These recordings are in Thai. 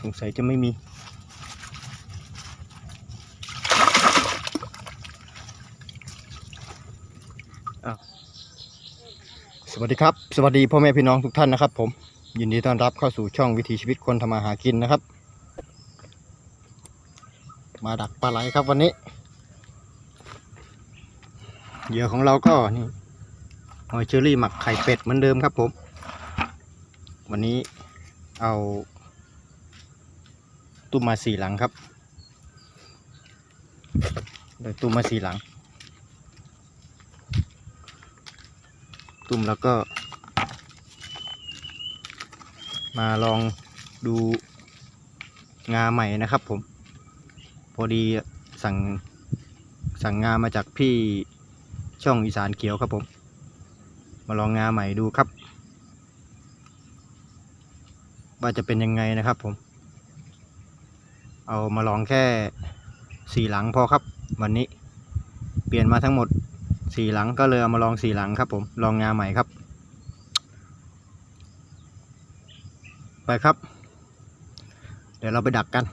สงสัยจะไม่มีอาสวัสดีครับ สวัสดีพ่อแม่พี่น้องทุกท่านนะครับ ผม ยินดีต้อนรับเข้าสู่ช่องวิถีชีวิตคนทำมาหากินนะครับ มาดักปลาไหลครับวันนี้เหยื่อของเราก็นี่หอยเชอรี่หมักไข่เป็ดเหมือนเดิมครับผม วันนี้เอา ตุ้มมาสี่หลังครับได้ตุ้มมาสี่หลัง ตุ้มแล้วก็ มาลองดูงาใหม่นะครับผม พอดีสั่งสั่งงามาจากพี่ช่องอีสานเขียวครับผม มาลองงาใหม่ดูครับ ว่าจะเป็นยังไงนะครับผม เอามาลองแค่สี่หลังพอครับ วันนี้เปลี่ยนมาทั้งหมดสี่หลังก็เลยเอามาลองสี่หลังครับผมลองงาใหม่ครับ ไปครับ เดี๋ยวเราไปดักกัน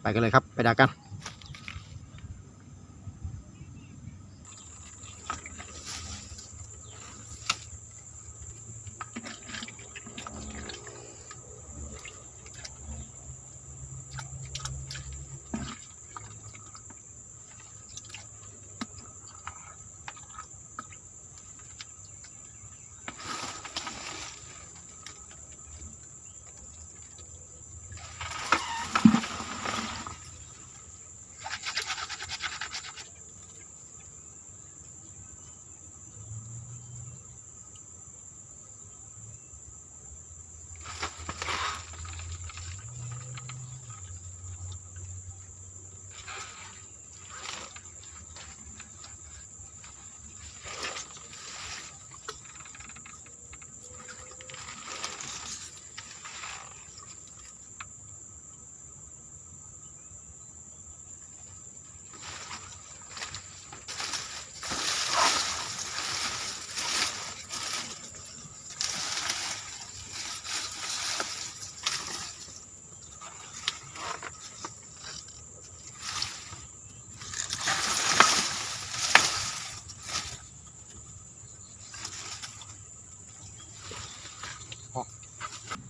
ไปกันเลยครับไปดักกัน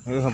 เออเข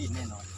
ปีนแน่นอน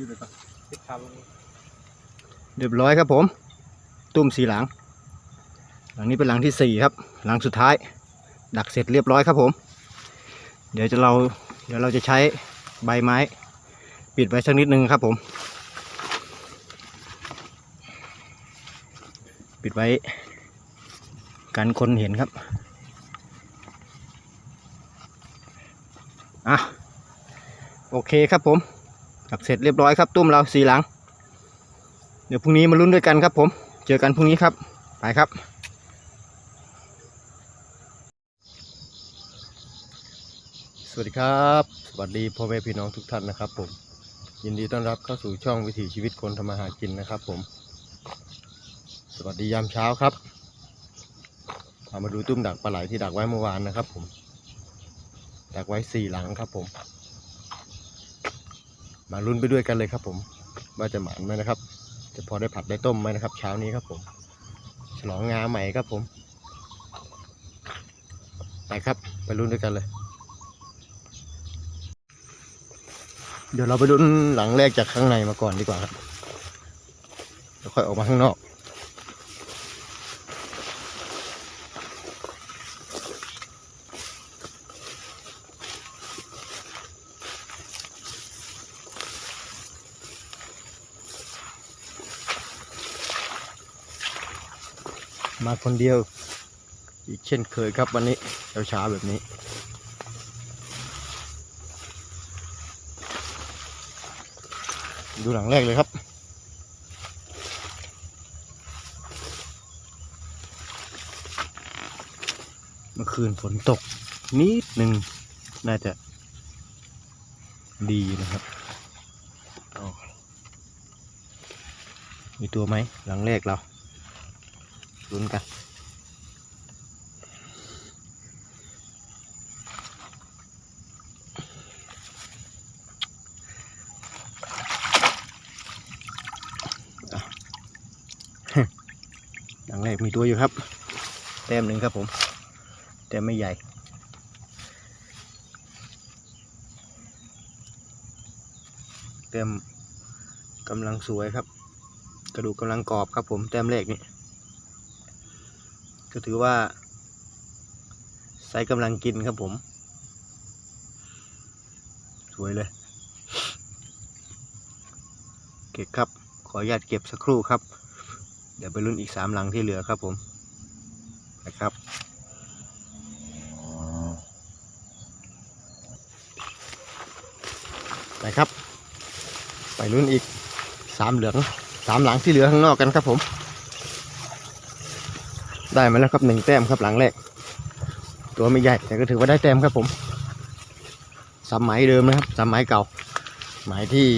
อยู่เลยปะติดคาลงเรียบร้อยครับผม ตุ้มสีหลัง หลังนี้เป็นหลังที่สี่ครับ หลังสุดท้าย ดักเสร็จเรียบร้อยครับผม เดี๋ยวจะเราเดี๋ยวเราจะใช้ใบไม้ ปิดไว้สักนิดนึงครับผม ปิดไว้กันคนเห็นครับอะโอเคครับผม ดักเสร็จเรียบร้อยครับตุ้มเราสี่หลัง เดี๋ยวพรุ่งนี้มาลุ้นด้วยกันครับผม เจอกันพรุ่งนี้ครับ ไปครับสวัสดีครับ สวัสดีพ่อแม่พี่น้องทุกท่านนะครับผม ยินดีต้อนรับเข้าสู่ช่องวิถีชีวิตคนทำมาหากินนะครับผม สวัสดียามเช้าครับพามาดูตุ้มดักปลาไหลที่ดักไว้เมื่อวานนะครับผม ดักไว้สี่หลังครับผม มาลุ้นไปด้วยกันเลยครับผมว่าจะหมานไหมนะครับ จะพอได้ผัดได้ต้มไหมนะครับ เช้านี้ครับผม ฉลองงาใหม่ครับผมไปครับ ไปลุ้นด้วยกันเลย เดี๋ยวเราไปลุ้นหลังแรกจากข้างในมาก่อนดีกว่าครับแล้วค่อยออกมาข้างนอก มาคนเดียว อีกเช่นเคยครับวันนี้เช้าๆแบบนี้ ดูหลังแรกเลยครับ เมื่อคืนฝนตกนิดหนึ่งน่าจะดีนะครับมีตัวไหมหลังแรกเรา ลุ้นกันหลังแรกมีตัวอยู่ครับ แต้มหนึ่งครับผม แต่ไม่ใหญ่แต้มกำลังสวยครับ กระดูกกำลังกรอบครับผมแต้มแรกนี่ ก็ถือว่าไซส์กำลังกินครับผม สวยเลยเก็บครับ ขออนุญาตเก็บสักครู่ครับ เดี๋ยวไปรุ่นอีกสามหลังที่เหลือครับผมนะครับไปครับ ไปรุ่นอีกสามเหลืองสามหลังที่เหลือข้างนอกกันครับผม ได้มาแล้วครับหนึ่งแต้มครับหลังแรก ตัวไม่ใหญ่แต่ก็ถือว่าได้แต้มครับผมสามหมายเดิมนะครับสามหมายเก่า หมายที่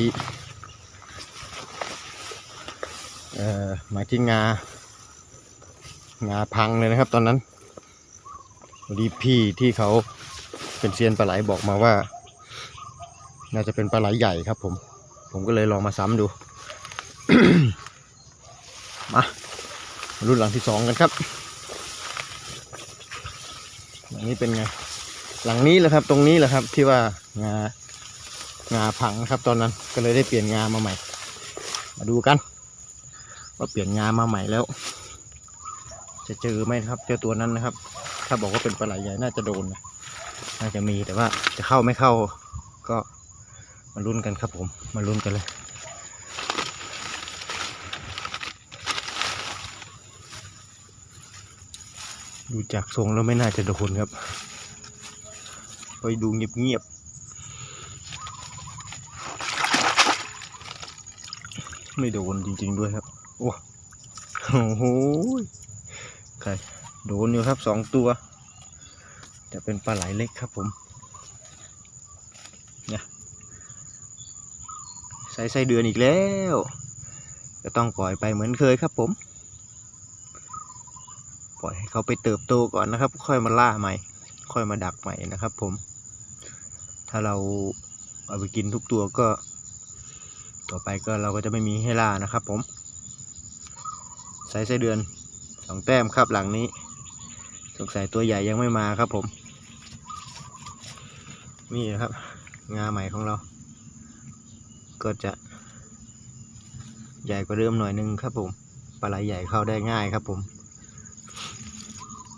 เอ่อหมายที่งางาพังเลยนะครับ ตอนนั้นดีพี่ที่เขาเป็นเซียนปลาไหลบอกมาว่า น่าจะเป็นปลาไหลใหญ่ครับผม ผมก็เลยลองมาซ้ำดู มา รุ่นหลังที่สองกันครับหลังนี้เป็นไง หลังนี้แหละครับ ตรงนี้แหละครับ ที่ว่างางาพังครับ ตอนนั้นก็เลยได้เปลี่ยนงามาใหม่ มาดูกัน ว่าเปลี่ยนงามาใหม่แล้ว จะเจอไหมครับ เจอตัวนั้นนะครับ ถ้าบอกว่าเป็นปลาไหลใหญ่น่าจะโดนนะน่าจะมีแต่ว่าจะเข้าไม่เข้า ก็มาลุ้นกันครับผม มาลุ้นกันเลย ดูจากทรงแล้วไม่น่าจะโดนครับ ไปดูเงียบๆ ไม่โดนจริง ๆด้วยครับ โอ้โหใครโดนอยู่ครับสองตัวแต่เป็นปลาไหลเล็กครับผมเนี่ยใส่ไส้เดือนอีกแล้ว ก็ต้องปล่อยไปเหมือนเคยครับผม ปล่อยให้เขาไปเติบโตก่อนนะครับ ค่อยมาล่าใหม่ ค่อยมาดักใหม่นะครับ ผม ถ้าเราเอาไปกินทุกตัวก็ ต่อไปก็เราก็จะไม่มีให้ล่านะครับ ผมใส่ไส้เดือนสองแต้มครับหลังนี้ สงสัยตัวใหญ่ยังไม่มาครับผม นี่นะครับ งาใหม่ของเรา ก็จะใหญ่กว่าเดิมหน่อยนึงครับผมปลาไหลใหญ่เข้าได้ง่ายครับผม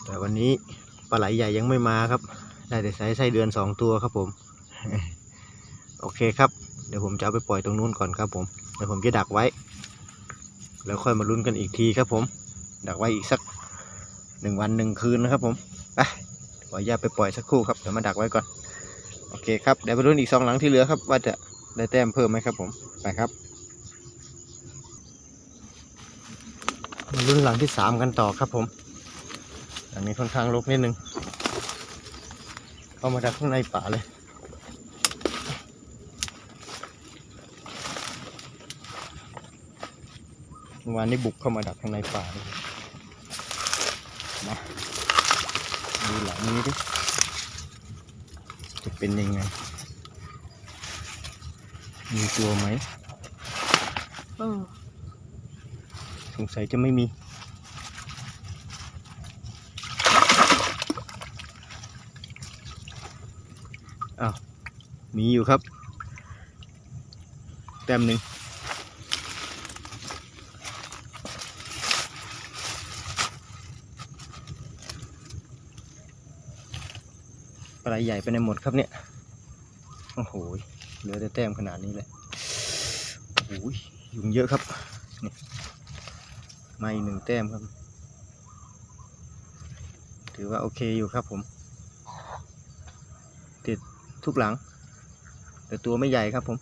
แต่วันนี้ปลาไหลใหญ่ยังไม่มาครับ ได้แต่ไซส์ไส้เดือนสองตัวครับผม โอเคครับ เดี๋ยวผมจะเอาไปปล่อยตรงนู้นก่อนครับผม เดี๋ยวผมจะดักไว้ แล้วค่อยมาลุ้นกันอีกทีครับผม ดักไว้อีกสักหนึ่งวันหนึ่งคืนนะครับผมไปขออนุญาตไปปล่อยสักครู่ครับ เดี๋ยวมาดักไว้ก่อน โอเคครับ เดี๋ยวไปลุ้นอีกสองหลังที่เหลือครับ ว่าจะได้แต้มเพิ่มไหมครับผม ไปครับ มาลุ้นหลังที่สามกันต่อครับผม หลังนี้ค่อนข้างรกนิดนึง เข้ามาดักข้างในป่าเลยเมื่อวานนี้บุกเข้ามาดักข้างในป่าเลยมาดูหลังนี้ดิ จะเป็นยังไง มีตัวไหมสงสัยจะไม่มี อ้าวมีอยู่ครับ แต้มหนึ่งปลาใหญ่ไปในหมดครับเนี่ย โอ้โห เหลือแต่แต้มขนาดนี้เลยโอ้โหยุงเยอะครับนี่มาอีกหนึ่งแต้มครับ ถือว่าโอเคอยู่ครับผม ทุกหลัง แต่ตัวไม่ใหญ่ครับผม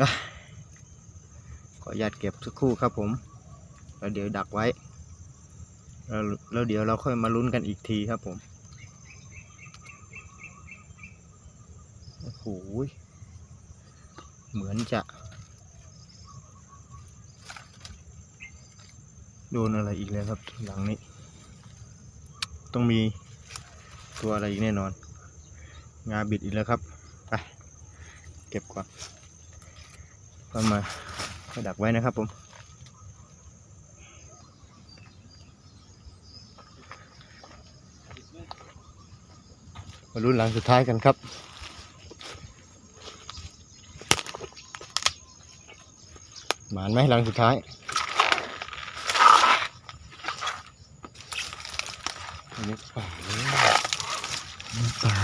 อขออนุญาตเก็บสักครู่ครับผม แล้วเดี๋ยวดักไว้ แล้วแล้วเดี๋ยวเราค่อยมาลุ้นกันอีกทีครับผม โอ้โห เหมือนจะ โดนอะไรอีกแล้วครับหลังนี้ ต้องมีตัวอะไรอีกแน่นอน งาบิดอีกแล้วครับไปเก็บก่อนก็มาให้ดักไว้นะครับผมมาลุ้นหลังสุดท้ายกันครับหมานไหมหลังสุดท้าย อันป่าเลยอันป่า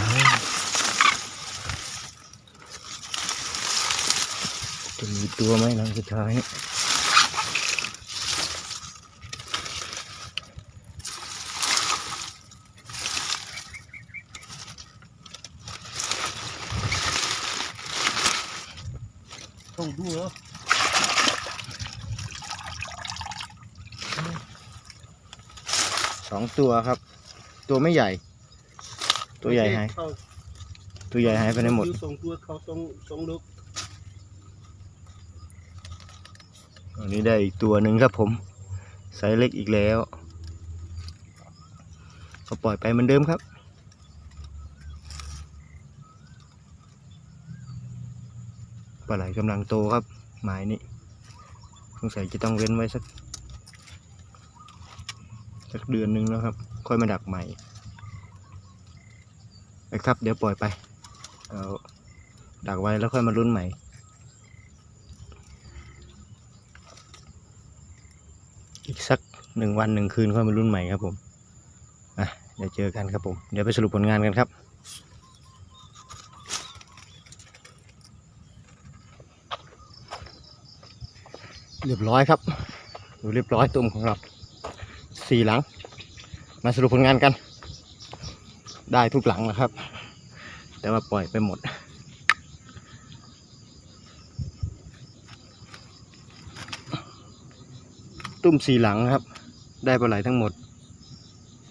จะมีตัวไหมหลังสุดท้ายต้องดูเหรอสองตัวครับ ตัวไม่ใหญ่ ตัวใหญ่หายเขาตัวใหญ่หายไปไหนหมดสองตัวเขาสองสองลูกอันนี้ได้อีกตัวหนึ่งครับผมไซส์เล็กอีกแล้วก็ปล่อยไปเหมือนเดิมครับ ปลาไหลกำลังโตครับ หมายนี้สงสัยจะต้องเว้นไว้สัก สักเดือนหนึ่งแล้วครับ ค่อยมาดักใหม่ไปครับ เดี๋ยวปล่อยไปเอาดักไว้แล้วค่อยมาลุ้นใหม่ อีกสักหนึ่งวันหนึ่งคืนค่อยมารุ่นใหม่ครับผมอะเดี๋ยวเจอกันครับผม เดี๋ยวไปสรุปผลงานกันครับเรียบร้อยครับดูเรียบร้อยตุ่มของเราสี่หลัง มาสรุปผลงานกัน ได้ทุกหลังแล้วครับ แต่ว่าปล่อยไปหมด ตุ้มสี่หลังครับ ได้ปลาไหลทั้งหมด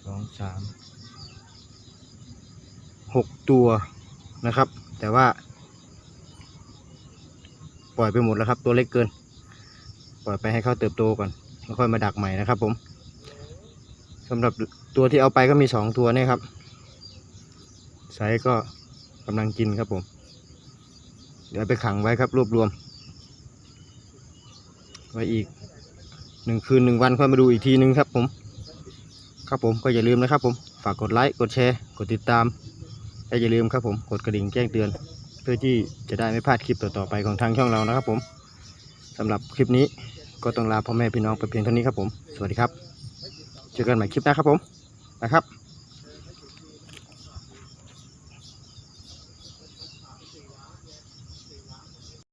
สองสามหกตัวนะครับ แต่ว่า ปล่อยไปหมดแล้วครับ ตัวเล็กเกิน ปล่อยไปให้เขาเติบโตก่อนแล้วค่อยมาดักใหม่นะครับผมสำหรับ ตัวที่เอาไปก็มีสองตัวนี่ครับไซส์ก็กำลังกินครับผม เดี๋ยวไปขังไว้ครับรวบรวม ไว้อีกหนึ่งคืนหนึ่งวันค่อยมาดูอีกทีนึงครับผม ครับผมก็อย่าลืมนะครับผม ฝากกดไลค์กดแชร์ กดติดตามและอย่าลืมครับผมกดกระดิ่งแจ้งเตือน เพื่อที่จะได้ไม่พลาดคลิปต่อๆไปของทางช่องเรานะครับผมสำหรับคลิปนี้ก็ต้องลาพ่อแม่พี่น้องไปเพียงเท่านี้ครับผม สวัสดีครับ เจอกันใหม่คลิปหน้าครับผม นะครับ